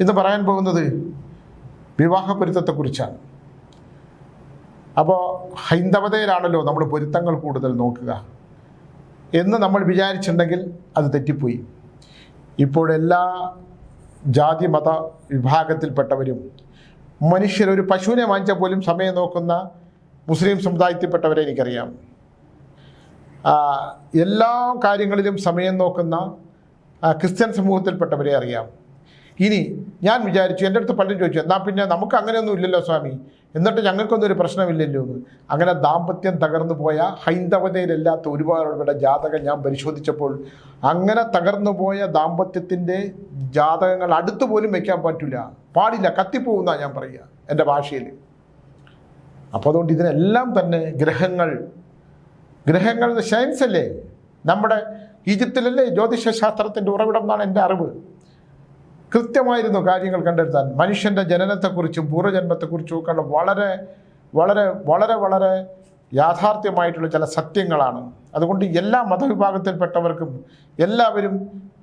ഇന്ന് പറയാൻ പോകുന്നത് വിവാഹ പൊരുത്തത്തെക്കുറിച്ചാണ് അപ്പോൾ ഹൈന്ദവതയിലാണല്ലോ നമ്മൾ പൊരുത്തങ്ങൾ കൂടുതൽ നോക്കുക. എന്ന് നമ്മൾ വിചാരിച്ചിട്ടുണ്ടെങ്കിൽ അത് തെറ്റിപ്പോയി. ഇപ്പോഴെല്ലാ ജാതി മത വിഭാഗത്തിൽപ്പെട്ടവരും മനുഷ്യർ ഒരു പശുവിനെ വാങ്ങിച്ചാൽ പോലും സമയം നോക്കുന്ന മുസ്ലിം സമുദായത്തിൽപ്പെട്ടവരെ എനിക്കറിയാം. എല്ലാ കാര്യങ്ങളിലും സമയം നോക്കുന്ന ക്രിസ്ത്യൻ സമൂഹത്തിൽപ്പെട്ടവരെ അറിയാം. ഇനി ഞാൻ വിചാരിച്ചു എന്റെ അടുത്ത് പലരും ചോദിച്ചു എന്നാൽ പിന്നെ നമുക്ക് അങ്ങനെയൊന്നും ഇല്ലല്ലോ സ്വാമി. എന്നിട്ട് ഞങ്ങൾക്കൊന്നും ഒരു പ്രശ്നമില്ലല്ലോ എന്ന്. അങ്ങനെ ദാമ്പത്യം തകർന്നു പോയ ഹൈന്ദവതയിലല്ലാത്ത ഒരുപാടുകളുടെ ജാതകം ഞാൻ പരിശോധിച്ചപ്പോൾ അങ്ങനെ തകർന്നു പോയ ദാമ്പത്യത്തിന്റെ ജാതകങ്ങൾ അടുത്ത് പോലും വയ്ക്കാൻ പറ്റില്ല. പാടില്ല കത്തിപ്പോകുന്ന ഞാൻ പറയുക എന്റെ ഭാഷയിൽ. അപ്പോൾ അതുകൊണ്ട് ഇതിനെല്ലാം തന്നെ ഗ്രഹങ്ങൾ ഗ്രഹങ്ങൾ സയൻസ് അല്ലേ? നമ്മുടെ ഈജിപ്തിലല്ലേ ജ്യോതിഷ ശാസ്ത്രത്തിന്റെ ഉറവിടം എന്നാണ് എന്റെ അറിവ്. കൃത്യമായിരുന്നു കാര്യങ്ങൾ കണ്ടെത്താൻ. മനുഷ്യന്റെ ജനനത്തെക്കുറിച്ചും പൂർവജന്മത്തെക്കുറിച്ചും ഒക്കെ വളരെ വളരെ വളരെ വളരെ യാഥാർത്ഥ്യമായിട്ടുള്ള ചില സത്യങ്ങളാണ്. അതുകൊണ്ട് എല്ലാ മതവിഭാഗത്തിൽപ്പെട്ടവർക്കും എല്ലാവരും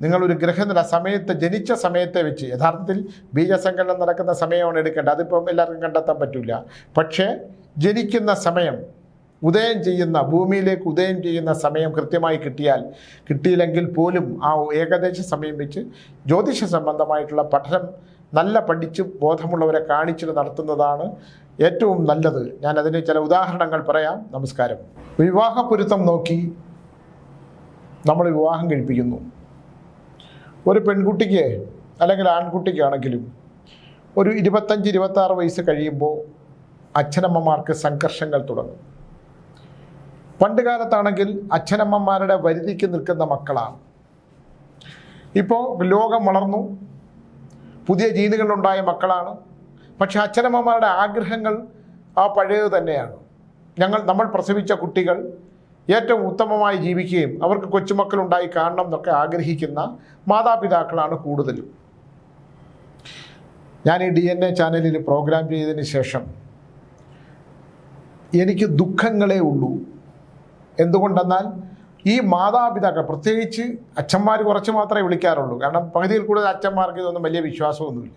നിങ്ങളൊരു ഗ്രഹനില സമയത്ത് ജനിച്ച സമയത്തെ വെച്ച് യഥാർത്ഥത്തിൽ ബീജസങ്കലനം നടക്കുന്ന സമയമാണ് എടുക്കേണ്ടത്. അതിപ്പം എല്ലാവർക്കും കണ്ടെത്താൻ പറ്റില്ല പക്ഷേ ജനിക്കുന്ന സമയം ഉദയം ചെയ്യുന്ന ഭൂമിയിലേക്ക് ഉദയം ചെയ്യുന്ന സമയം കൃത്യമായി കിട്ടിയാൽ കിട്ടിയില്ലെങ്കിൽ പോലും ആ ഏകദേശ സമയം വെച്ച് ജ്യോതിഷ സംബന്ധമായിട്ടുള്ള പഠനം നല്ല പഠിച്ച് ബോധമുള്ളവരെ കാണിച്ചിട്ട് നടത്തുന്നതാണ് ഏറ്റവും നല്ലത്. ഞാൻ അതിന് ചില ഉദാഹരണങ്ങൾ പറയാം. നമസ്കാരം. വിവാഹ പൊരുത്തം നോക്കി നമ്മൾ വിവാഹം കഴിപ്പിക്കുന്നു. ഒരു പെൺകുട്ടിക്ക് അല്ലെങ്കിൽ ആൺകുട്ടിക്കാണെങ്കിലും ഒരു ഇരുപത്തഞ്ച് ഇരുപത്താറ് വയസ്സ് കഴിയുമ്പോൾ അച്ഛനമ്മമാർക്ക് സംഘർഷങ്ങൾ തുടങ്ങും. പണ്ട് കാലത്താണെങ്കിൽ അച്ഛനമ്മമാരുടെ വരുതിക്ക് നിൽക്കുന്ന മക്കളാണ്. ഇപ്പോൾ ലോകം വളർന്നു. പുതിയ ജീനുകളുണ്ടായ മക്കളാണ്. പക്ഷെ അച്ഛനമ്മമാരുടെ ആഗ്രഹങ്ങൾ ആ പഴയത് തന്നെയാണ്. ഞങ്ങൾ നമ്മൾ പ്രസവിച്ച കുട്ടികൾ ഏറ്റവും ഉത്തമമായി ജീവിക്കുകയും അവർക്ക് കൊച്ചുമക്കളുണ്ടായി കാണണം എന്നൊക്കെ ആഗ്രഹിക്കുന്ന മാതാപിതാക്കളാണ് കൂടുതലും. ഞാൻ ഈ ഡി എൻ എ ചാനലിൽ പ്രോഗ്രാം ചെയ്തതിന് ശേഷം എനിക്ക് ദുഃഖങ്ങളേ ഉള്ളൂ. എന്തുകൊണ്ടെന്നാൽ ഈ മാതാപിതാക്കൾ പ്രത്യേകിച്ച് അച്ഛന്മാർ കുറച്ച് മാത്രമേ വിളിക്കാറുള്ളൂ. കാരണം പകുതിയിൽ കൂടുതൽ അച്ഛന്മാർക്ക് ഇതൊന്നും വലിയ വിശ്വാസമൊന്നുമില്ല.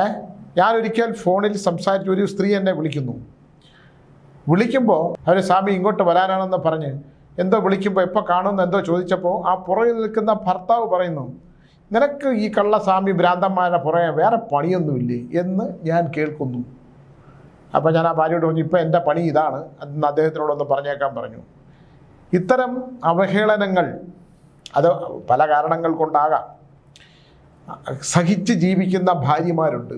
ഏ? ഞാനൊരിക്കൽ ഫോണിൽ സംസാരിച്ച ഒരു സ്ത്രീ എന്നെ വിളിക്കുന്നു. വിളിക്കുമ്പോൾ അവർ സ്വാമി ഇങ്ങോട്ട് വരാനാണെന്ന് പറഞ്ഞ് എന്തോ വിളിക്കുമ്പോൾ എപ്പോൾ കാണുമെന്ന് എന്തോ ചോദിച്ചപ്പോൾ ആ പുറകിൽ നിൽക്കുന്ന ഭർത്താവ് പറയുന്നു നിനക്ക് ഈ കള്ള സ്വാമി ഭ്രാന്തന്മാരുടെ പുറകെ വേറെ പണിയൊന്നുമില്ലേ? എന്ന് ഞാൻ കേൾക്കുന്നു. അപ്പോൾ ഞാൻ ആ ഭാര്യയോട് പറഞ്ഞു ഇപ്പം എന്റെ പണി ഇതാണ്. എന്ന് അദ്ദേഹത്തിനോടൊന്ന് പറഞ്ഞേക്കാൻ പറഞ്ഞു. ഇത്തരം അവഹേളനങ്ങൾ അത് പല കാരണങ്ങൾ കൊണ്ടാകാം. സഹിച്ച് ജീവിക്കുന്ന ഭാര്യമാരുണ്ട്.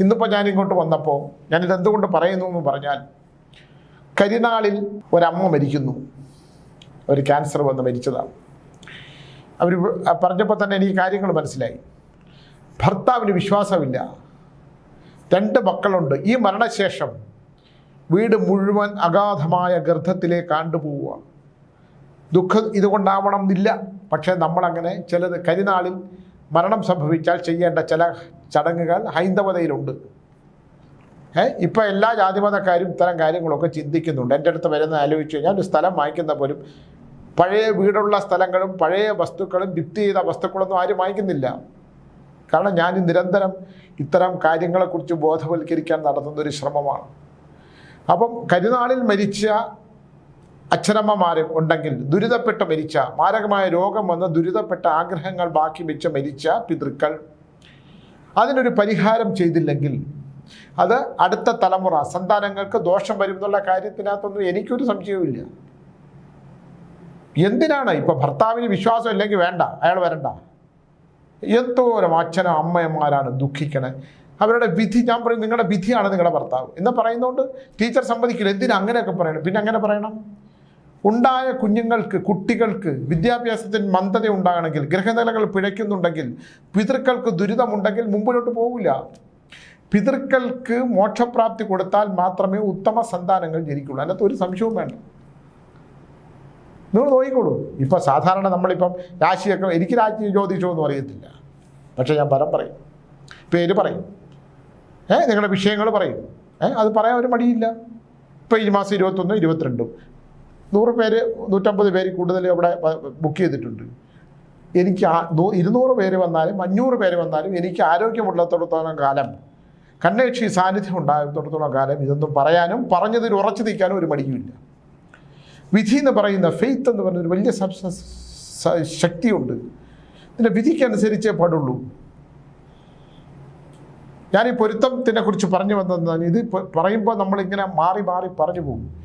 ഇന്നിപ്പോൾ ഞാൻ ഇങ്ങോട്ട് വന്നപ്പോൾ ഞാനിത് എന്തുകൊണ്ട് പറയുന്നു എന്ന് പറഞ്ഞാൽ കരിനാളിൽ ഒരമ്മ മരിക്കുന്നു. ഒരു ക്യാൻസർ വന്ന് മരിച്ചതാണ്. അവർ പറഞ്ഞപ്പോൾ തന്നെ എനിക്ക് കാര്യങ്ങൾ മനസ്സിലായി. ഭർത്താവിന് വിശ്വാസമില്ല. രണ്ട് മക്കളുണ്ട്. ഈ മരണശേഷം വീട് മുഴുവൻ അഗാധമായ ഗർഭത്തിലേക്ക് ആണ്ടുപോവുക. ദുഃഖം ഇതുകൊണ്ടാവണം എന്നില്ല. പക്ഷേ നമ്മളങ്ങനെ ചിലത് കരിനാളിൽ മരണം സംഭവിച്ചാൽ ചെയ്യേണ്ട ചില ചടങ്ങുകൾ ഹൈന്ദവതയിലുണ്ട്. ഏ ഇപ്പം എല്ലാ ജാതിമതക്കാരും ഇത്തരം കാര്യങ്ങളൊക്കെ ചിന്തിക്കുന്നുണ്ട്. എന്റെ അടുത്ത് വരുന്ന ആലോചിച്ച് കഴിഞ്ഞാൽ ഒരു സ്ഥലം വാങ്ങിക്കുന്ന പോലും പഴയ വീടുള്ള സ്ഥലങ്ങളും പഴയ വസ്തുക്കളും ഭിത്തി ചെയ്ത വസ്തുക്കളൊന്നും ആരും വാങ്ങിക്കുന്നില്ല. കാരണം ഞാൻ നിരന്തരം ഇത്തരം കാര്യങ്ങളെക്കുറിച്ച് ബോധവൽക്കരിക്കാൻ നടത്തുന്ന ഒരു ശ്രമമാണ്. അപ്പം കരുനാളിൽ മരിച്ച അച്ഛനമ്മമാരും ഉണ്ടെങ്കിൽ ദുരിതപ്പെട്ട് മരിച്ച മാരകമായ രോഗം വന്ന് ദുരിതപ്പെട്ട ആഗ്രഹങ്ങൾ ബാക്കി വെച്ച് മരിച്ച പിതൃക്കൾ അതിനൊരു പരിഹാരം ചെയ്തില്ലെങ്കിൽ അത് അടുത്ത തലമുറ സന്താനങ്ങൾക്ക് ദോഷം വരും എന്നുള്ള കാര്യത്തിനകത്തൊന്നും എനിക്കൊരു സംശയവുമില്ല എന്തിനാണ്? ഇപ്പൊ ഭർത്താവിന് വിശ്വാസം ഇല്ലെങ്കിൽ വേണ്ട അയാൾ വരണ്ട. എന്തോരം അച്ഛനും അമ്മയന്മാരാണ് ദുഃഖിക്കണേ? അവരുടെ വിധി ഞാൻ പറയും നിങ്ങളുടെ വിധിയാണ് നിങ്ങളുടെ ഭർത്താവ്. എന്ന് പറയുന്നതുകൊണ്ട് ടീച്ചർ സമ്മതിക്കില്ല. എന്തിനാ അങ്ങനെയൊക്കെ പറയണം? പിന്നെ അങ്ങനെ പറയണം? ഉണ്ടായ കുഞ്ഞുങ്ങൾക്ക് കുട്ടികൾക്ക് വിദ്യാഭ്യാസത്തിന് മന്ദത ഉണ്ടാകണമെങ്കിൽ ഗ്രഹനിലകൾ പിഴയ്ക്കുന്നുണ്ടെങ്കിൽ പിതൃക്കൾക്ക് ദുരിതമുണ്ടെങ്കിൽ മുമ്പിലോട്ട് പോകില്ല പിതൃക്കൾക്ക് മോക്ഷപ്രാപ്തി കൊടുത്താൽ മാത്രമേ ഉത്തമ സന്താനങ്ങൾ ജനിക്കുള്ളൂ. അതിനകത്ത് ഒരു സംശയവും വേണ്ട. നിങ്ങൾ നോക്കിക്കോളൂ. ഇപ്പം സാധാരണ നമ്മളിപ്പം രാശിയൊക്കെ എനിക്ക് രാശി എന്ന് അറിയത്തില്ല പക്ഷേ ഞാൻ പരം പറയും. പേര് പറയും. ഏ നിങ്ങളുടെ വിഷയങ്ങൾ പറയും. ഏ അത് പറയാൻ ഒരു മടിയില്ല. ഇപ്പോൾ ഈ മാസം ഇരുപത്തൊന്നും ഇരുപത്തിരണ്ടും. നൂറ് പേര് നൂറ്റമ്പത് പേര് കൂടുതൽ അവിടെ ബുക്ക് ചെയ്തിട്ടുണ്ട്. എനിക്ക് ഇരുന്നൂറ് പേര് വന്നാലും അഞ്ഞൂറ് പേര് വന്നാലും എനിക്ക് ആരോഗ്യമുള്ളിടത്തോളം കാലം കണ്ണേക്ഷി സാന്നിധ്യം ഉണ്ടാകുന്നിടത്തോളം കാലം ഇതൊന്നും പറയാനും പറഞ്ഞതിൽ ഉറച്ചു നിൽക്കാനും ഒരു മടിയുമില്ല. വിധി എന്ന് പറയുന്ന ഫെയ്ത്ത് എന്ന് പറയുന്ന ഒരു വലിയ ശക്തിയുണ്ട്. ഇതിന്റെ വിധിക്കനുസരിച്ചേ പാടുള്ളൂ. ഞാൻ ഈ പൊരുത്തത്തിനെ കുറിച്ച് പറഞ്ഞു വന്നതാണ് ഇത് പറയുമ്പോൾ നമ്മളിങ്ങനെ മാറി മാറി പറഞ്ഞു പോകും.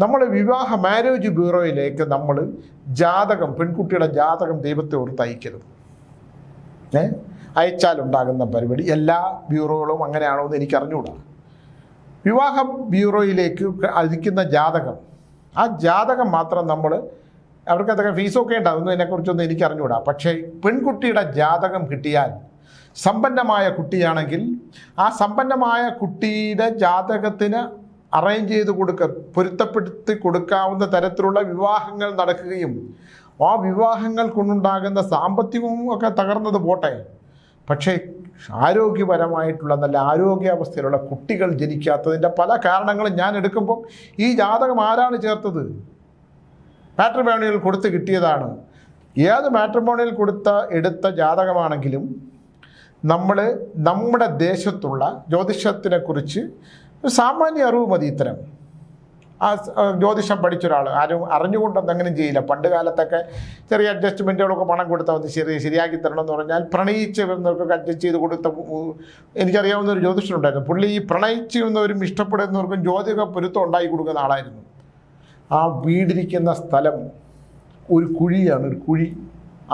നമ്മൾ വിവാഹ മാരേജ് ബ്യൂറോയിലേക്ക് നമ്മൾ ജാതകം പെൺകുട്ടിയുടെ ജാതകം ദൈവത്തെ ഓർത്ത് അയക്കരുത്. ഏ? അയച്ചാലുണ്ടാകുന്ന പരിപാടി എല്ലാ ബ്യൂറോകളും അങ്ങനെയാണോ എന്ന് എനിക്ക് അറിഞ്ഞുകൂടാ വിവാഹ ബ്യൂറോയിലേക്ക് അയക്കുന്ന ജാതകം ആ ജാതകം മാത്രം നമ്മൾ അവർക്ക് അതൊക്കെ ഫീസൊക്കെ ഉണ്ടാകുന്നു ഇതിനെക്കുറിച്ചൊന്നും എനിക്ക് അറിഞ്ഞുകൂടാ പക്ഷേ പെൺകുട്ടിയുടെ ജാതകം കിട്ടിയാൽ സമ്പന്നമായ കുട്ടിയാണെങ്കിൽ ആ സമ്പന്നമായ കുട്ടിയുടെ ജാതകത്തിന് അറേഞ്ച് ചെയ്ത് കൊടുക്ക പൊരുത്തപ്പെടുത്തി കൊടുക്കാവുന്ന തരത്തിലുള്ള വിവാഹങ്ങൾ നടക്കുകയും ആ വിവാഹങ്ങൾ കൊണ്ടുണ്ടാകുന്ന സാമ്പത്തികവും ഒക്കെ തകർന്നത് പോട്ടെ. പക്ഷേ ആരോഗ്യപരമായിട്ടുള്ള നല്ല ആരോഗ്യാവസ്ഥയിലുള്ള കുട്ടികൾ ജനിക്കാത്തതിന്റെ പല കാരണങ്ങളും ഞാൻ എടുക്കുമ്പം ഈ ജാതകം ആരാണ് ചേർത്തത്? മാട്രിമോണിയിൽ കൊടുത്ത് കിട്ടിയതാണ്. ഏത് മാട്രിമോണിയിൽ കൊടുത്ത എടുത്ത ജാതകമാണെങ്കിലും നമ്മൾ നമ്മുടെ ദേശത്തുള്ള ജ്യോതിഷത്തിനെക്കുറിച്ച് സാമാന്യ അറിവ് മതി ഇത്തരം. ആ ജ്യോതിഷം പഠിച്ച ഒരാൾ ആരും അറിഞ്ഞുകൊണ്ടൊന്നും അങ്ങനെ ചെയ്യില്ല. പണ്ട് കാലത്തൊക്കെ ചെറിയ അഡ്ജസ്റ്റ്മെന്റുകളൊക്കെ പണം കൊടുത്താൽ മതി. ശരി ശരിയാക്കി തരണം എന്ന് പറഞ്ഞാൽ പ്രണയിച്ച് വരുന്നവർക്കൊക്കെ അഡ്ജസ്റ്റ് ചെയ്ത് കൊടുത്ത എനിക്കറിയാവുന്ന ഒരു ജ്യോതിഷനുണ്ടായിരുന്നു പുള്ളി ഈ പ്രണയിച്ച് വരുന്നവരും ഇഷ്ടപ്പെടുന്നവർക്കും ജ്യോതിക പൊരുത്തം ഉണ്ടാക്കി കൊടുക്കുന്ന ആളായിരുന്നു. ആ വീടിരിക്കുന്ന സ്ഥലം ഒരു കുഴിയാണ് ഒരു കുഴി.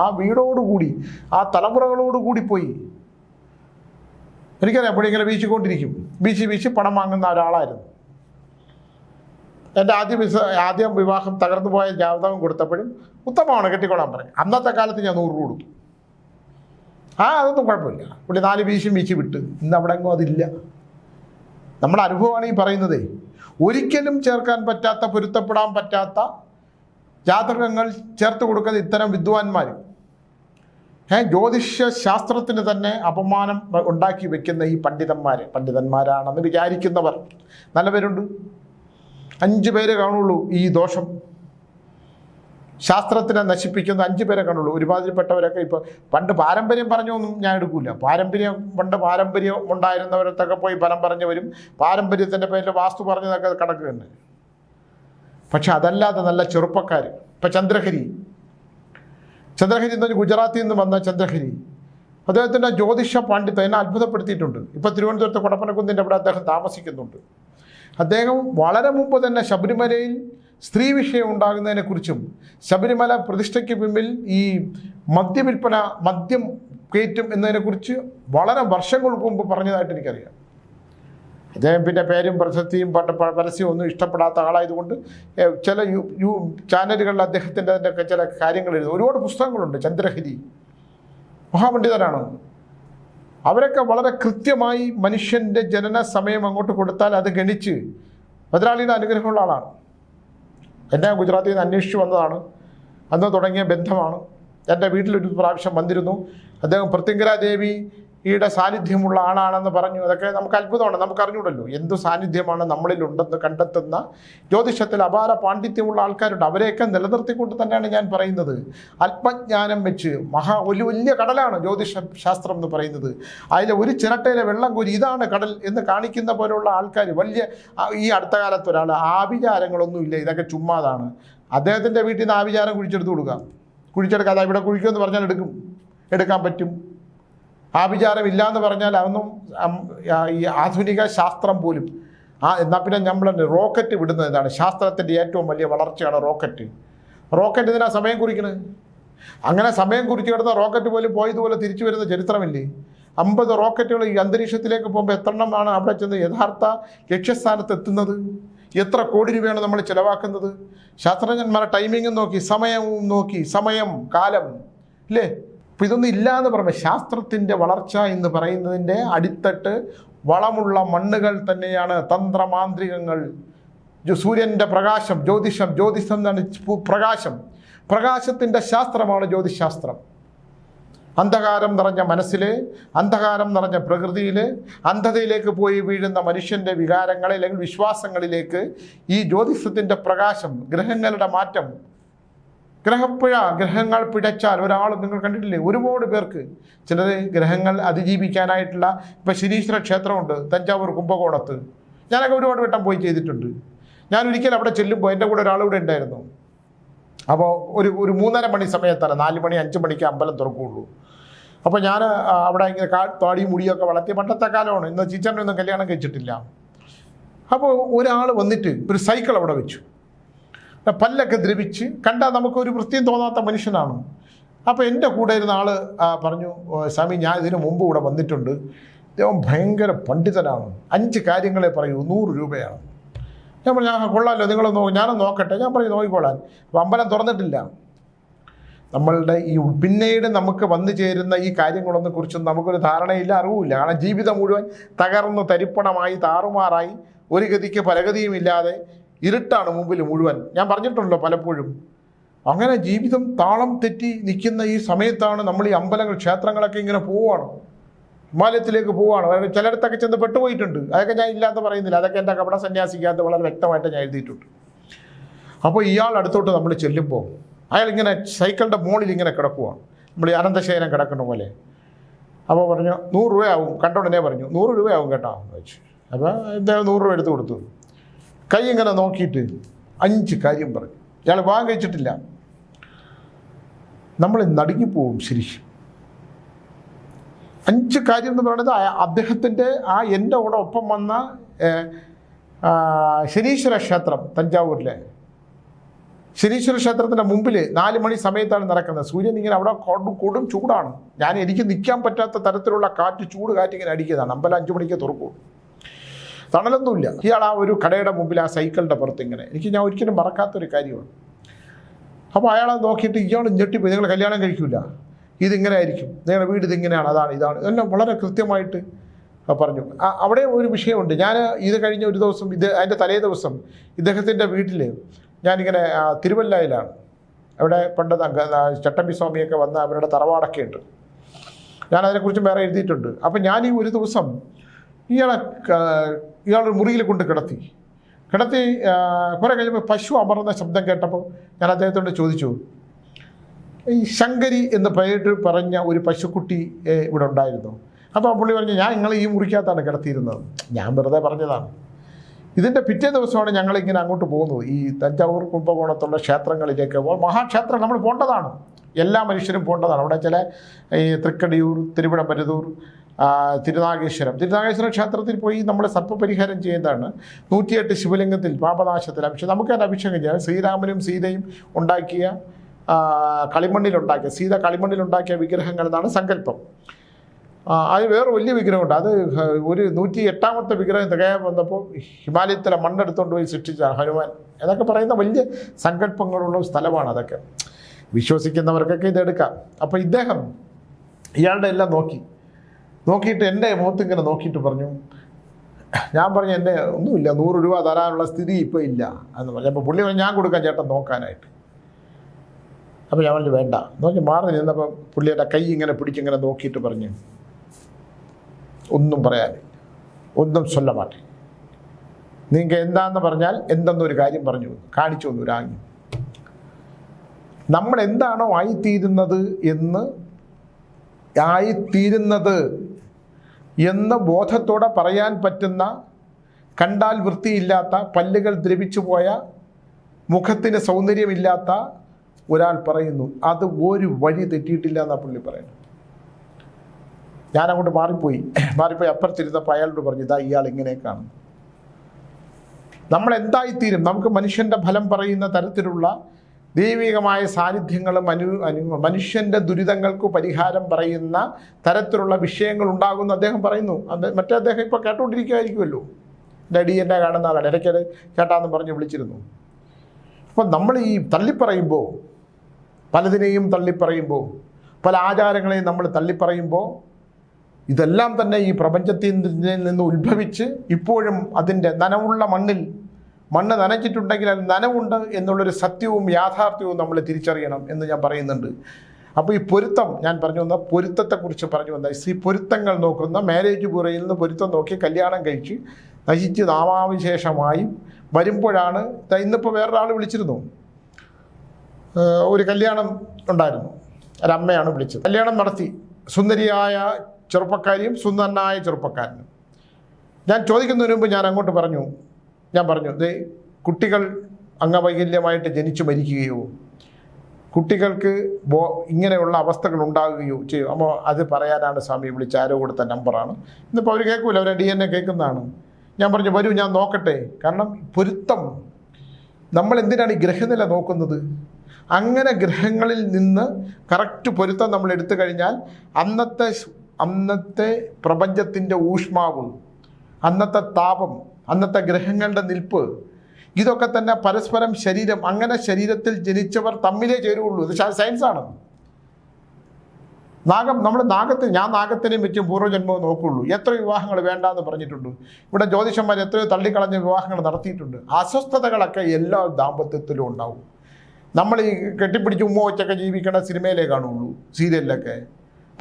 ആ വീടോടുകൂടി ആ തലമുറകളോടുകൂടി പോയി. എനിക്കറിയാം പുള്ളി ഇങ്ങനെ വീശിക്കൊണ്ടിരിക്കും. വീശി വീശി പണം വാങ്ങുന്ന ഒരാളായിരുന്നു. എന്റെ ആദ്യ വിസ ആദ്യം വിവാഹം തകർന്നു പോയ ജാതകം കൊടുത്തപ്പോഴും ഉത്തമമാണ് കെട്ടിക്കൊള്ളാൻ പറഞ്ഞു അന്നത്തെ കാലത്ത് ഞാൻ നൂറ് കൊടുത്തു. ആ അതൊന്നും കുഴപ്പമില്ല. പുള്ളി നാല് വീശും വീശി വിട്ട്. ഇന്ന് അവിടെ എങ്ങും അതില്ല. നമ്മുടെ അനുഭവമാണ് ഈ പറയുന്നതേ. ഒരിക്കലും ചേർക്കാൻ പറ്റാത്ത പൊരുത്തപ്പെടാൻ പറ്റാത്ത ജാതകങ്ങൾ ചേർത്ത് കൊടുക്കുന്ന ഇത്തരം വിദ്വാൻമാർ ഏ ജ്യോതിഷ ശാസ്ത്രത്തിന് തന്നെ അപമാനം ഉണ്ടാക്കി വെക്കുന്ന ഈ പണ്ഡിതന്മാർ പണ്ഡിതന്മാരാണെന്ന് വിചാരിക്കുന്നവർ. നല്ല പേരുണ്ട്. അഞ്ച് പേരെ കാണുള്ളൂ ഈ ദോഷം. ശാസ്ത്രത്തിനെ നശിപ്പിക്കുന്ന അഞ്ചു പേരെ കാണുള്ളൂ. ഒരുമാതിരിപ്പെട്ടവരൊക്കെ ഇപ്പോൾ പണ്ട് പാരമ്പര്യം പറഞ്ഞൊന്നും ഞാൻ എടുക്കൂല. പാരമ്പര്യം പണ്ട് പാരമ്പര്യം ഉണ്ടായിരുന്നവരത്തൊക്കെ പോയി ഫലം പറഞ്ഞവരും പാരമ്പര്യത്തിന്റെ പേരിൽ വാസ്തു പറഞ്ഞതൊക്കെ കണക്ക് തന്നെ. പക്ഷെ അതല്ലാതെ നല്ല ചെറുപ്പക്കാർ ഇപ്പം ചന്ദ്രഹരി. ചന്ദ്രഹരി എന്ന് പറഞ്ഞാൽ ഗുജറാത്തിൽ നിന്ന് വന്ന ചന്ദ്രഹരി. അദ്ദേഹത്തിന്റെ ജ്യോതിഷ പാണ്ഡിത്യം എന്നെ അത്ഭുതപ്പെടുത്തിയിട്ടുണ്ട്. ഇപ്പോൾ തിരുവനന്തപുരത്ത് കൊടപ്പനക്കുന്നിന്റെ അവിടെ അദ്ദേഹം താമസിക്കുന്നുണ്ട്. അദ്ദേഹം വളരെ മുമ്പ് തന്നെ ശബരിമലയിൽ സ്ത്രീ വിഷയം ഉണ്ടാകുന്നതിനെക്കുറിച്ചും ശബരിമല പ്രതിഷ്ഠയ്ക്ക് പിമ്പിൽ ഈ മദ്യവിൽപ്പന മദ്യം കയറ്റും എന്നതിനെക്കുറിച്ച് വളരെ വർഷങ്ങൾക്ക് മുമ്പ് പറഞ്ഞതായിട്ട് എനിക്കറിയാം. അദ്ദേഹം പിന്നെ പേരും പ്രശസ്തിയും പരസ്യവും ഒന്നും ഇഷ്ടപ്പെടാത്ത ആളായതുകൊണ്ട് ചില യു യു ചാനലുകളിൽ അദ്ദേഹത്തിന്റെ അതിന്റെയൊക്കെ ചില കാര്യങ്ങൾ എഴുതും. ഒരുപാട് പുസ്തകങ്ങളുണ്ട്. ചന്ദ്രഹരി മഹാപണ്ഡിതനാണ്. അവരൊക്കെ വളരെ കൃത്യമായി മനുഷ്യന്റെ ജനന സമയം അങ്ങോട്ട് കൊടുത്താൽ അത് ഗണിച്ച് മുതലാളിയുടെ അനുഗ്രഹമുള്ള ആളാണ്. എന്നെ ഗുജറാത്തിൽ നിന്ന് അന്വേഷിച്ചു വന്നതാണ്. അന്ന് തുടങ്ങിയ ബന്ധമാണ്. എന്റെ വീട്ടിലൊരു പ്രാവശ്യം വന്നിരുന്നു. അദ്ദേഹം പ്രത്യങ്കര ദേവിയുടെ സാന്നിധ്യമുള്ള ആളാണെന്ന് പറഞ്ഞു. അതൊക്കെ നമുക്ക് അത്ഭുതമാണ്. നമുക്ക് അറിഞ്ഞൂടല്ലോ എന്ത് സാന്നിധ്യമാണ് നമ്മളിലുണ്ടെന്ന് കണ്ടെത്തുന്ന ജ്യോതിഷത്തിൽ അപാര പാണ്ഡിത്യമുള്ള ആൾക്കാരുണ്ട്. അവരെയൊക്കെ നിലനിർത്തിക്കൊണ്ട് തന്നെയാണ് ഞാൻ പറയുന്നത്. ആത്മജ്ഞാനം വെച്ച് മഹാ ഒരു വലിയ കടലാണ് ജ്യോതിഷ ശാസ്ത്രം എന്ന് പറയുന്നത്. അതിലെ ഒരു ചിരട്ടയിലെ വെള്ളം കോരി ഇതാണ് കടൽ എന്ന് കാണിക്കുന്ന പോലുള്ള ആൾക്കാർ വലിയ ഈ അടുത്ത കാലത്ത് ഒരാൾ ആവിചാരങ്ങളൊന്നുമില്ല ഇതൊക്കെ ചുമ്മാതാണ്. അദ്ദേഹത്തിന്റെ വീട്ടിൽ നിന്ന് ആവിചാരം കുഴിച്ചെടുത്ത് കൊടുക്കാം. കുഴിച്ചെടുക്കാതെ ഇവിടെ കുഴിക്കുമെന്ന് പറഞ്ഞാൽ എടുക്കും. എടുക്കാൻ പറ്റും. ആഭിചാരം ഇല്ല എന്ന് പറഞ്ഞാൽ അതൊന്നും ഈ ആധുനിക ശാസ്ത്രം പോലും ആ എന്നാൽ പിന്നെ നമ്മൾ റോക്കറ്റ് വിടുന്നത് എന്താണ്? ശാസ്ത്രത്തിന്റെ ഏറ്റവും വലിയ വളർച്ചയാണ് റോക്കറ്റ് റോക്കറ്റ് ഇതിനാ സമയം കുറിക്കുന്നത് അങ്ങനെ സമയം കുറിച്ച് കിടന്ന റോക്കറ്റ് പോലും പോയതുപോലെ തിരിച്ചു വരുന്ന ചരിത്രമില്ലേ? അമ്പത് റോക്കറ്റുകൾ ഈ അന്തരീക്ഷത്തിലേക്ക് പോകുമ്പോൾ എത്രണ്ണമാണ് അവിടെ ചെന്ന് യഥാർത്ഥ ലക്ഷ്യസ്ഥാനത്ത് എത്തുന്നത്? എത്ര കോടി രൂപയാണ് നമ്മൾ ചിലവാക്കുന്നത്? ശാസ്ത്രജ്ഞന്മാരെ ടൈമിങ്ങും നോക്കി സമയവും നോക്കി സമയം കാലം ഇല്ലേ? അപ്പം ഇതൊന്നും ഇല്ല എന്ന് പറയുമ്പോൾ ശാസ്ത്രത്തിന്റെ വളർച്ച എന്ന് പറയുന്നതിന്റെ അടിത്തട്ട് വളമുള്ള മണ്ണുകൾ തന്നെയാണ് തന്ത്രമാന്ത്രികങ്ങൾ. സൂര്യന്റെ പ്രകാശം ജ്യോതിഷം ജ്യോതിഷം എന്നാണ് പ്രകാശം. പ്രകാശത്തിന്റെ ശാസ്ത്രമാണ് ജ്യോതിശാസ്ത്രം. അന്ധകാരം നിറഞ്ഞ മനസ്സിൽ അന്ധകാരം നിറഞ്ഞ പ്രകൃതിയിൽ അന്ധതയിലേക്ക് പോയി വീഴുന്ന മനുഷ്യന്റെ വികാരങ്ങളെ അല്ലെങ്കിൽ വിശ്വാസങ്ങളിലേക്ക് ഈ ജ്യോതിഷത്തിന്റെ പ്രകാശം ഗ്രഹങ്ങളുടെ മാറ്റം ഗ്രഹപ്പിഴ ഗ്രഹങ്ങൾ പിടച്ചാൽ ഒരാൾ നിങ്ങൾ കണ്ടിട്ടില്ലേ? ഒരുപാട് പേർക്ക് ചിലർ ഗ്രഹങ്ങൾ അതിജീവിക്കാനായിട്ടുള്ള ഇപ്പം ശനീശ്വര ക്ഷേത്രമുണ്ട് തഞ്ചാവൂർ കുംഭകോണത്ത്. ഞാനൊക്കെ ഒരുപാട് വട്ടം പോയി ചെയ്തിട്ടുണ്ട്. ഞാൻ ഒരിക്കൽ അവിടെ ചെല്ലുമ്പോൾ എന്റെ കൂടെ ഒരാൾ ഇവിടെ ഉണ്ടായിരുന്നു. അപ്പോൾ ഒരു ഒരു മൂന്നര മണി സമയത്താണ് നാല് മണി അഞ്ച് മണിക്ക് അമ്പലം തുറക്കുകയുള്ളൂ. അപ്പോൾ ഞാൻ അവിടെ ഇങ്ങനെ കാ താടി മുടിയൊക്കെ വളർത്തി പണ്ടത്തെ കാലമാണ് ഇന്ന് ചിച്ചറിനൊന്നും കല്യാണം കഴിച്ചിട്ടില്ല. അപ്പോൾ ഒരാൾ വന്നിട്ട് ഒരു സൈക്കിൾ അവിടെ വെച്ചു. പല്ലൊക്കെ ദ്രവിച്ച് കണ്ടാൽ നമുക്കൊരു വൃത്തിയും തോന്നാത്ത മനുഷ്യനാണ്. അപ്പോൾ എന്റെ കൂടെ ഇരുന്ന ആൾ പറഞ്ഞു "ഓ, സ്വാമി ഞാൻ ഇതിനു മുമ്പ് ഇവിടെ വന്നിട്ടുണ്ട്. അദ്ദേഹം ഭയങ്കര പണ്ഡിതനാണ്. അഞ്ച് കാര്യങ്ങളെ പറയൂ നൂറ് രൂപയാണ്. ഞാൻ പറഞ്ഞു ഞാൻ കൊള്ളാമല്ലോ നിങ്ങൾ നോ ഞാനൊന്ന് നോക്കട്ടെ. ഞാൻ പറഞ്ഞു നോക്കിക്കോളാൻ. അപ്പോൾ അമ്പലം തുറന്നിട്ടില്ല. നമ്മളുടെ ഈ പിന്നീട് നമുക്ക് വന്നു ചേരുന്ന ഈ കാര്യങ്ങളൊന്നും കുറിച്ചും നമുക്കൊരു ധാരണയില്ല അറിവില്ല കാരണം ജീവിതം മുഴുവൻ തകർന്ന് തരിപ്പണമായി താറുമാറായി ഒരു ഗതിക്ക് പലഗതിയും ഇല്ലാതെ ഇരുട്ടാണ് മുമ്പിൽ മുഴുവൻ. ഞാൻ പറഞ്ഞിട്ടുണ്ടല്ലോ പലപ്പോഴും. അങ്ങനെ ജീവിതം താളം തെറ്റി നിൽക്കുന്ന ഈ സമയത്താണ് നമ്മൾ ഈ അമ്പലങ്ങൾ ക്ഷേത്രങ്ങളൊക്കെ ഇങ്ങനെ പോവുകയാണ് ഹിമാലയത്തിലേക്ക് പോവുകയാണ് ചിലയിടത്തൊക്കെ ചെന്ന് പെട്ടുപോയിട്ടുണ്ട്. അതൊക്കെ ഞാൻ ഇല്ലാത്ത പറയുന്നില്ല. അതൊക്കെ എന്റെ കപട സന്യാസിക്കാത്ത വളരെ വ്യക്തമായിട്ട് ഞാൻ എഴുതിയിട്ടുണ്ട്. അപ്പോൾ ഇയാൾ അടുത്തോട്ട് നമ്മൾ ചെല്ലുമ്പോൾ അയാൾ ഇങ്ങനെ സൈക്കിളിന്റെ മുകളിൽ ഇങ്ങനെ കിടക്കുവാണ്. നമ്മൾ ഈ അനന്തശയനം കിടക്കുന്ന പോലെ. അപ്പോൾ പറഞ്ഞു നൂറ് രൂപയാവും. കണ്ടോടനെ പറഞ്ഞു നൂറ് രൂപയാവും കേട്ടോ. എന്ന് വെച്ചു. അപ്പോൾ എന്തായാലും നൂറ് രൂപ എടുത്ത് കൊടുത്തു. കൈ ഇങ്ങനെ നോക്കിയിട്ട് അഞ്ച് കാര്യം പറഞ്ഞു. ഇയാൾ വാങ്ങ കഴിച്ചിട്ടില്ല നമ്മൾ നടുങ്ങിപ്പോവും ശരിക്കും അഞ്ച് കാര്യം എന്ന് പറയുന്നത് അദ്ദേഹത്തിന്റെ ആ എന്റെ കൂടെ ഒപ്പം വന്ന ശനീശ്വര ക്ഷേത്രം തഞ്ചാവൂരിലെ. ശനീശ്വര ക്ഷേത്രത്തിന്റെ മുമ്പിൽ നാല് മണി സമയത്താണ് നടക്കുന്നത്. സൂര്യൻ ഇങ്ങനെ അവിടെ കൊടും കൊടും ചൂടാണ്. ഞാൻ എനിക്ക് നിൽക്കാൻ പറ്റാത്ത തരത്തിലുള്ള കാറ്റ് ചൂട് കാറ്റ് ഇങ്ങനെ അടിക്കുന്നതാണ്. അമ്പലം അഞ്ച് മണിക്ക് തുറക്കൂ. തണലൊന്നുമില്ല. ഇയാൾ ആ ഒരു കടയുടെ മുമ്പിൽ ആ സൈക്കിളിന്റെ പുറത്ത് ഇങ്ങനെ. എനിക്ക് ഞാൻ ഒരിക്കലും മറക്കാത്തൊരു കാര്യമാണ്. അപ്പോൾ അയാളെ നോക്കിയിട്ട് ഇയാൾ ഞെട്ടിപ്പോയി. നിങ്ങൾ കല്യാണം കഴിക്കില്ല ഇതിങ്ങനെ ആയിരിക്കും. നിങ്ങളുടെ വീട് ഇതിങ്ങനെയാണ്. അതാണ് ഇതാണ്. എല്ലാം വളരെ കൃത്യമായിട്ട് പറഞ്ഞു. അവിടെ ഒരു വിഷയമുണ്ട്. ഞാൻ ഇത് കഴിഞ്ഞ ഒരു ദിവസം ഇത് അതിന്റെ തലേ ദിവസം ഇദ്ദേഹത്തിന്റെ വീട്ടിൽ ഞാനിങ്ങനെ തിരുവല്ലയിലാണ്. അവിടെ പണ്ട് ചട്ടമ്പി സ്വാമിയൊക്കെ വന്ന അവരുടെ തറവാടൊക്കെ ഉണ്ട്. ഞാൻ അതിനെക്കുറിച്ച് വേറെ എഴുതിയിട്ടുണ്ട്. അപ്പം ഞാൻ ഈ ഒരു ദിവസം ഇയാളെ ഇയാളൊരു മുറിയിൽ കൊണ്ട് കിടത്തി. കിടത്തി കുറെ കഴിഞ്ഞപ്പോൾ പശു അമർന്ന ശബ്ദം കേട്ടപ്പോൾ ഞാൻ അദ്ദേഹത്തോട് ചോദിച്ചു ഈ ശങ്കരി എന്ന് പേരിട്ട് പറഞ്ഞ ഒരു പശുക്കുട്ടി ഇവിടെ ഉണ്ടായിരുന്നു. അപ്പോൾ പുള്ളി പറഞ്ഞു ഞാൻ നിങ്ങൾ ഈ മുറിക്കകത്താണ് കിടത്തിയിരുന്നത്. ഞാൻ വെറുതെ പറഞ്ഞതാണ്. ഇതിന്റെ പിറ്റേ ദിവസമാണ് ഞങ്ങളിങ്ങനെ അങ്ങോട്ട് പോകുന്നത്. ഈ തഞ്ചാവൂർ കുംഭകോണത്തുള്ള ക്ഷേത്രങ്ങളിലേക്ക് മഹാക്ഷേത്രം നമ്മൾ പോകേണ്ടതാണ് എല്ലാ മനുഷ്യരും പോകേണ്ടതാണ് അവിടെ ചില ഈ തൃക്കടിയൂർ തിരുവിടംപരുതൂർ ആ, തിരുനാഗേശ്വരം. തിരുനാഗേശ്വരം ക്ഷേത്രത്തിൽ പോയി നമ്മൾ സർപ്പപരിഹാരം ചെയ്യുന്നതാണ് നൂറ്റിയെട്ട് ശിവലിംഗത്തിൽ പാപനാശത്തിൽ അഭിഷേകം. നമുക്ക് അത് അഭിഷേകം ചെയ്യാം. ശ്രീരാമനും സീതയും ഉണ്ടാക്കിയ കളിമണ്ണിലുണ്ടാക്കിയ സീത കളിമണ്ണിലുണ്ടാക്കിയ വിഗ്രഹങ്ങൾ എന്നാണ് സങ്കല്പം. അത് വേറെ വലിയ വിഗ്രഹമുണ്ട്. അത് ഒരു നൂറ്റി എട്ടാമത്തെ വിഗ്രഹം തികയാൻ വന്നപ്പോൾ ഹിമാലയത്തിലെ മണ്ണെടുത്തുകൊണ്ട് പോയി സൃഷ്ടിച്ച ഹനുമാൻ എന്നൊക്കെ പറയുന്ന വലിയ സങ്കല്പങ്ങളുള്ള സ്ഥലമാണ് അതൊക്കെ. വിശ്വസിക്കുന്നവർക്കൊക്കെ ഇതെടുക്കാം. അപ്പോൾ ഇദ്ദേഹം ഇയാളുടെ എല്ലാം നോക്കി. നോക്കിയിട്ട് എന്റെ മുഖത്ത് ഇങ്ങനെ നോക്കിയിട്ട് പറഞ്ഞു ഞാൻ പറഞ്ഞു എന്റെ ഒന്നുമില്ല നൂറ് രൂപ തരാനുള്ള സ്ഥിതി ഇപ്പോൾ ഇല്ല. എന്ന് പറഞ്ഞു. അപ്പോൾ പുള്ളി ഞാൻ കൊടുക്കാൻ ചേട്ടൻ നോക്കാനായിട്ട്. അപ്പോൾ ഞാൻ പറഞ്ഞു വേണ്ട. നോക്കി മാറി നിന്നപ്പോൾ പുള്ളിയുടെ കൈ ഇങ്ങനെ പിടിച്ചിങ്ങനെ നോക്കിയിട്ട് പറഞ്ഞു ഒന്നും പറയാനില്ല ഒന്നും ചൊല്ല മാട്ടെ നിങ്ങൾക്ക് എന്താന്ന് പറഞ്ഞാൽ എന്തെന്നൊരു കാര്യം പറഞ്ഞു കാണിച്ചു വന്നു രാങ്ങി നമ്മൾ എന്താണോ ആയിത്തീരുന്നത് എന്ന് ആയിത്തീരുന്നത് എന്ന് ബോധത്തോടെ പറയാൻ പറ്റുന്ന കണ്ടാൽ വൃത്തിയില്ലാത്ത പല്ലുകൾ ദ്രവിച്ചു പോയ മുഖത്തിന് സൗന്ദര്യമില്ലാത്ത ഒരാൾ പറയുന്നു അത് ഒരു വഴി തെറ്റിയിട്ടില്ല എന്നാ പുള്ളി പറയുന്നത് ഞാൻ അങ്ങോട്ട് മാറിപ്പോയി. മാറിപ്പോയി അപ്പുറത്തിരുന്നപ്പോൾ അയാളോട് പറഞ്ഞു ഇതാ ഇയാൾ ഇങ്ങനെ കാണുന്നു. നമ്മൾ എന്തായിത്തീരും നമുക്ക് മനുഷ്യന്റെ ഫലം പറയുന്ന തരത്തിലുള്ള ദൈവികമായ സാന്നിധ്യങ്ങളും അനു അനു മനുഷ്യന്റെ ദുരിതങ്ങൾക്ക് പരിഹാരം പറയുന്ന തരത്തിലുള്ള വിഷയങ്ങൾ ഉണ്ടാകുമെന്ന് അദ്ദേഹം പറയുന്നു. അത് മറ്റേ അദ്ദേഹം ഇപ്പോൾ കേട്ടുകൊണ്ടിരിക്കുമായിരിക്കുമല്ലോ ഡാഡി എന്നെ കാണുന്ന ആളാണ്. ഇടയ്ക്കത് ചേട്ടാന്ന് പറഞ്ഞ് വിളിച്ചിരുന്നു. അപ്പം നമ്മൾ ഈ തള്ളിപ്പറയുമ്പോൾ പലതിനെയും തള്ളിപ്പറയുമ്പോൾ പല ആചാരങ്ങളെയും നമ്മൾ തള്ളിപ്പറയുമ്പോൾ ഇതെല്ലാം തന്നെ ഈ പ്രപഞ്ചത്തിൽ നിന്ന് ഉത്ഭവിച്ച് ഇപ്പോഴും അതിന്റെ നനവുള്ള മണ്ണിൽ മണ്ണ് നനച്ചിട്ടുണ്ടെങ്കിൽ അത് നനവുണ്ട് എന്നുള്ളൊരു സത്യവും യാഥാർത്ഥ്യവും നമ്മൾ തിരിച്ചറിയണം എന്ന് ഞാൻ പറയുന്നുണ്ട്. അപ്പോൾ ഈ പൊരുത്തം ഞാൻ പറഞ്ഞു വന്ന പൊരുത്തത്തെക്കുറിച്ച് പറഞ്ഞു വന്ന ഈ പൊരുത്തങ്ങൾ നോക്കുന്ന മാരേജ് പുറയിൽ നിന്ന് പൊരുത്തം നോക്കി കല്യാണം കഴിച്ച് നശിച്ച് നാമാവിശേഷമായി വരുമ്പോഴാണ് ഇന്നിപ്പോൾ വേറൊരാൾ വിളിച്ചിരുന്നു. ഒരു കല്യാണം ഉണ്ടായിരുന്നു. ഒരമ്മയാണ് വിളിച്ചത്. കല്യാണം നടത്തി. സുന്ദരിയായ ചെറുപ്പക്കാരിയും സുന്ദരനായ ചെറുപ്പക്കാരനും. ഞാൻ ചോദിക്കുന്നതിന് മുമ്പ് ഞാൻ അങ്ങോട്ട് പറഞ്ഞു ഞാൻ പറഞ്ഞു ഇത് കുട്ടികൾ അംഗവൈകല്യമായിട്ട് ജനിച്ചു മരിക്കുകയോ കുട്ടികൾക്ക് ബോ ഇങ്ങനെയുള്ള അവസ്ഥകൾ ഉണ്ടാകുകയോ ചെയ്യും. അപ്പോൾ അത് പറയാനാണ് സ്വാമി വിളിച്ച് ആരോ കൊടുത്ത നമ്പറാണ്. ഇന്നിപ്പോൾ അവർ കേൾക്കൂല അവരെ ഡി എൻ എ കേൾക്കുന്നതാണ്. ഞാൻ പറഞ്ഞു വരൂ ഞാൻ നോക്കട്ടെ. കാരണം പൊരുത്തം. നമ്മൾ എന്തിനാണ് ഈ ഗ്രഹനില നോക്കുന്നത്? അങ്ങനെ ഗ്രഹങ്ങളിൽ നിന്ന് കറക്റ്റ് പൊരുത്തം നമ്മൾ എടുത്തു കഴിഞ്ഞാൽ അന്നത്തെ അന്നത്തെ പ്രപഞ്ചത്തിന്റെ ഊഷ്മാവും അന്നത്തെ താപം അന്നത്തെ ഗ്രഹങ്ങളുടെ നിൽപ്പ് ഇതൊക്കെ തന്നെ പരസ്പരം ശരീരം അങ്ങനെ ശരീരത്തിൽ ജനിച്ചവർ തമ്മിലേ ചേരുകയുള്ളൂ. ഇത് സയൻസാണ്. നാഗം നമ്മൾ നാഗത്തിന് ഞാൻ നാഗത്തിനെയും വെച്ചും പൂർവജന്മവും നോക്കുള്ളൂ. എത്ര വിവാഹങ്ങൾ വേണ്ട എന്ന് പറഞ്ഞിട്ടുണ്ട്. ഇവിടെ ജ്യോതിഷന്മാർ എത്രയോ തള്ളിക്കളഞ്ഞ വിവാഹങ്ങൾ നടത്തിയിട്ടുണ്ട്. അസ്വസ്ഥതകളൊക്കെ എല്ലാ ദാമ്പത്യത്തിലും ഉണ്ടാവും. നമ്മൾ ഈ കെട്ടിപ്പിടിച്ച് ഉമ്മ വെച്ചൊക്കെ ജീവിക്കണ സിനിമയിലേ കാണുള്ളൂ സീരിയലിലൊക്കെ.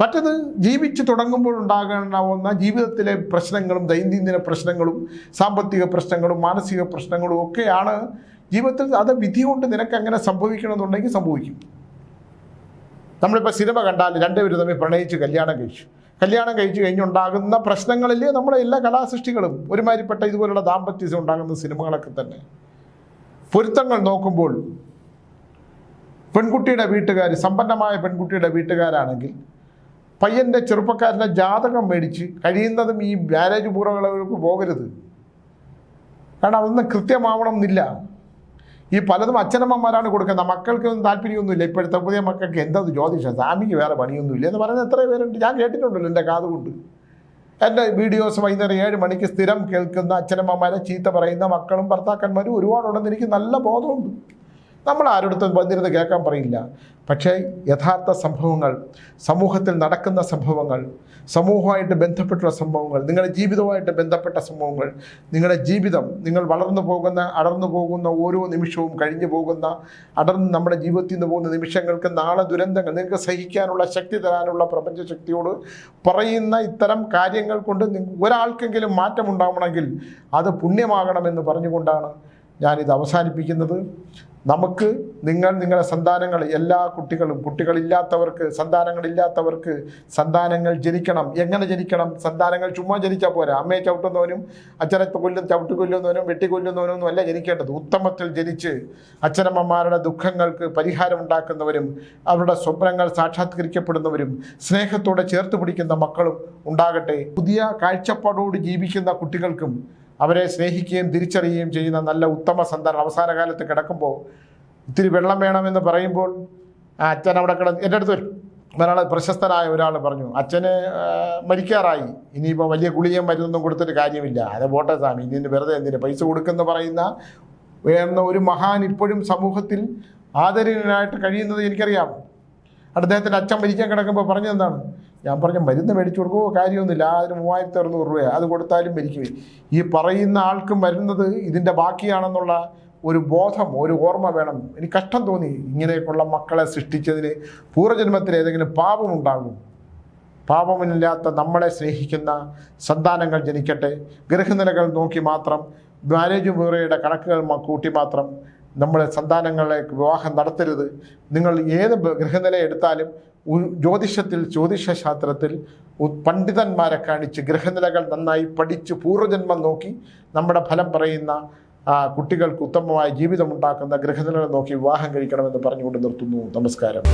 മറ്റത് ജീവിച്ച് തുടങ്ങുമ്പോൾ ഉണ്ടാകാനാവുന്ന ജീവിതത്തിലെ പ്രശ്നങ്ങളും ദൈനംദിന പ്രശ്നങ്ങളും സാമ്പത്തിക പ്രശ്നങ്ങളും മാനസിക പ്രശ്നങ്ങളും ഒക്കെയാണ് ജീവിതത്തിൽ അത് വിധി കൊണ്ട് നിനക്ക് അങ്ങനെ സംഭവിക്കണമെന്നുണ്ടെങ്കിൽ സംഭവിക്കും. നമ്മളിപ്പോൾ സിനിമ കണ്ടാൽ രണ്ടുപേരും തമ്മിൽ പ്രണയിച്ച് കല്യാണം കഴിച്ചു. കല്യാണം കഴിച്ചു കഴിഞ്ഞുണ്ടാകുന്ന പ്രശ്നങ്ങളിൽ നമ്മുടെ എല്ലാ കലാസൃഷ്ടികളും ഒരുമാതിരിപ്പെട്ട ഇതുപോലുള്ള ദാമ്പത്യം ഉണ്ടാകുന്ന സിനിമകളൊക്കെ തന്നെ. പൊരുത്തങ്ങൾ നോക്കുമ്പോൾ പെൺകുട്ടിയുടെ വീട്ടുകാർ സമ്പന്നമായ പെൺകുട്ടിയുടെ വീട്ടുകാരാണെങ്കിൽ പയ്യന്റെ ചെറുപ്പക്കാരന്റെ ജാതകം മേടിച്ച് കഴിയുന്നതും ഈ മാരേജ് പൂർവങ്ങൾക്ക് പോകരുത്. കാരണം അതൊന്നും കൃത്യമാവണം എന്നില്ല ഈ പലതും അച്ഛനമ്മമാരാണ് കൊടുക്കുന്നത്. മക്കൾക്കൊന്നും താല്പര്യമൊന്നുമില്ല. ഇപ്പോഴത്തെ പുതിയ മക്കൾക്ക് എന്തത് ജ്യോതിഷ ജ്യോതിഷം? സ്വാമിക്ക് വേറെ പണിയൊന്നുമില്ല എന്ന് പറയുന്നത് എത്ര പേരുണ്ട്. ഞാൻ കേട്ടിട്ടുണ്ടല്ലോ എന്റെ കാതുകൊണ്ട്. എന്റെ വീഡിയോസ് വൈകുന്നേരം ഏഴ് മണിക്ക് സ്ഥിരം കേൾക്കുന്ന അച്ഛനമ്മമാരെ ചീത്ത പറയുന്ന മക്കളും ഭർത്താക്കന്മാരും ഒരുപാടുണ്ടെന്ന് എനിക്ക് നല്ല ബോധമുണ്ട്. നമ്മൾ ആരോടത്തും വന്നിരുന്ന് കേൾക്കാൻ പറയില്ല. പക്ഷേ യഥാർത്ഥ സംഭവങ്ങൾ സമൂഹത്തിൽ നടക്കുന്ന സംഭവങ്ങൾ സമൂഹമായിട്ട് ബന്ധപ്പെട്ടുള്ള സംഭവങ്ങൾ നിങ്ങളുടെ ജീവിതവുമായിട്ട് ബന്ധപ്പെട്ട സംഭവങ്ങൾ നിങ്ങളുടെ ജീവിതം നിങ്ങൾ വളർന്നു പോകുന്ന അടർന്നു പോകുന്ന ഓരോ നിമിഷവും കഴിഞ്ഞു പോകുന്ന അടർന്ന് നമ്മുടെ ജീവിതത്തിൽ നിന്ന് പോകുന്ന നിമിഷങ്ങൾക്ക് നാളെ ദുരന്തങ്ങൾ നിങ്ങൾക്ക് സഹിക്കാനുള്ള ശക്തി തരാനുള്ള പ്രപഞ്ചശക്തിയോട് പറയുന്ന ഇത്തരം കാര്യങ്ങൾ കൊണ്ട് ഒരാൾക്കെങ്കിലും മാറ്റമുണ്ടാവണമെങ്കിൽ അത് പുണ്യമാകണമെന്ന് പറഞ്ഞുകൊണ്ടാണ് ഞാനിത് അവസാനിപ്പിക്കുന്നത്. നമുക്ക് നിങ്ങൾ നിങ്ങളുടെ സന്താനങ്ങൾ എല്ലാ കുട്ടികളും കുട്ടികളില്ലാത്തവർക്ക് സന്താനങ്ങളില്ലാത്തവർക്ക് സന്താനങ്ങൾ ജനിക്കണം. എങ്ങനെ ജനിക്കണം? സന്താനങ്ങൾ ചുമ്മാ ജനിച്ചാൽ പോരാ. അമ്മയെ ചവിട്ടുന്നവനും അച്ഛനെ കൊല്ലും ചവിട്ടി കൊല്ലുന്നവനും വെട്ടി കൊല്ലുന്നവനും ഒന്നും അല്ല ജനിക്കേണ്ടത്. ഉത്തമത്തിൽ ജനിച്ച് അച്ഛനമ്മമാരുടെ ദുഃഖങ്ങൾക്ക് പരിഹാരം ഉണ്ടാക്കുന്നവരും അവരുടെ സ്വപ്നങ്ങൾ സാക്ഷാത്കരിക്കപ്പെടുന്നവരും സ്നേഹത്തോടെ ചേർത്ത് പിടിക്കുന്ന മക്കളും ഉണ്ടാകട്ടെ. പുതിയ കാഴ്ചപ്പാടോട് ജീവിക്കുന്ന കുട്ടികൾക്കും അവരെ സ്നേഹിക്കുകയും തിരിച്ചറിയുകയും ചെയ്യുന്ന നല്ല ഉത്തമ സന്താനം അവസാന കാലത്ത് കിടക്കുമ്പോൾ ഇത്തിരി വെള്ളം വേണമെന്ന് പറയുമ്പോൾ ആ അച്ഛൻ അവിടെ കിടന്ന് എന്റെ അടുത്ത് വരും. ഒരാൾ പ്രശസ്തനായ ഒരാൾ പറഞ്ഞു അച്ഛന് മരിക്കാറായി. ഇനിയിപ്പോൾ വലിയ ഗുളികയും മരുന്നൊന്നും കൊടുത്തിട്ട് കാര്യമില്ല. അത് പോട്ടെ സ്വാമി ഇനി വെറുതെ എന്തിന്? പൈസ കൊടുക്കുന്ന പറയുന്ന എന്ന ഒരു മഹാൻ ഇപ്പോഴും സമൂഹത്തിൽ ആദരണീയനായിട്ട് കഴിയുന്നത് എനിക്കറിയാം. അദ്ദേഹത്തിന്റെ അച്ഛൻ മരിക്കാൻ കിടക്കുമ്പോൾ പറഞ്ഞതെന്താണ്? ഞാൻ പറഞ്ഞ മരുന്ന് മേടിച്ചു കൊടുക്കുമോ കാര്യമൊന്നുമില്ല. അതിന് മൂവായിരത്തി അറുന്നൂറ് രൂപ അത് കൊടുത്താലും മരിക്കുമേ ഈ പറയുന്ന ആൾക്ക് വരുന്നത് ഇതിന്റെ ബാക്കിയാണെന്നുള്ള ഒരു ബോധം ഒരു ഓർമ്മ വേണം. എനിക്ക് കഷ്ടം തോന്നി ഇങ്ങനെയൊക്കെയുള്ള മക്കളെ സൃഷ്ടിച്ചതിന്. പൂർവജന്മത്തിൽ ഏതെങ്കിലും പാപമുണ്ടാകും പാപമില്ലാത്ത നമ്മളെ സ്നേഹിക്കുന്ന സന്താനങ്ങൾ ജനിക്കട്ടെ. ഗൃഹനിലകൾ നോക്കി മാത്രം മാരേജ് ബ്യൂറോയുടെ കണക്കുകൾ കൂട്ടി മാത്രം നമ്മളെ സന്താനങ്ങളെ വിവാഹം നടത്തരുത്. നിങ്ങൾ ഏത് ഗ്രഹനില എടുത്താലും ജ്യോതിഷത്തിൽ ജ്യോതിഷശാസ്ത്രത്തിൽ പണ്ഡിതന്മാരെ കാണിച്ച് ഗ്രഹനിലകൾ നന്നായി പഠിച്ച് പൂർവജന്മം നോക്കി നമ്മുടെ ഫലം പറയുന്ന കുട്ടികൾക്ക് ഉത്തമമായ ജീവിതം ഉണ്ടാക്കുന്ന ഗ്രഹനിലകൾ നോക്കി വിവാഹം കഴിക്കണമെന്ന് പറഞ്ഞുകൊണ്ട് നിർത്തുന്നു. നമസ്കാരം.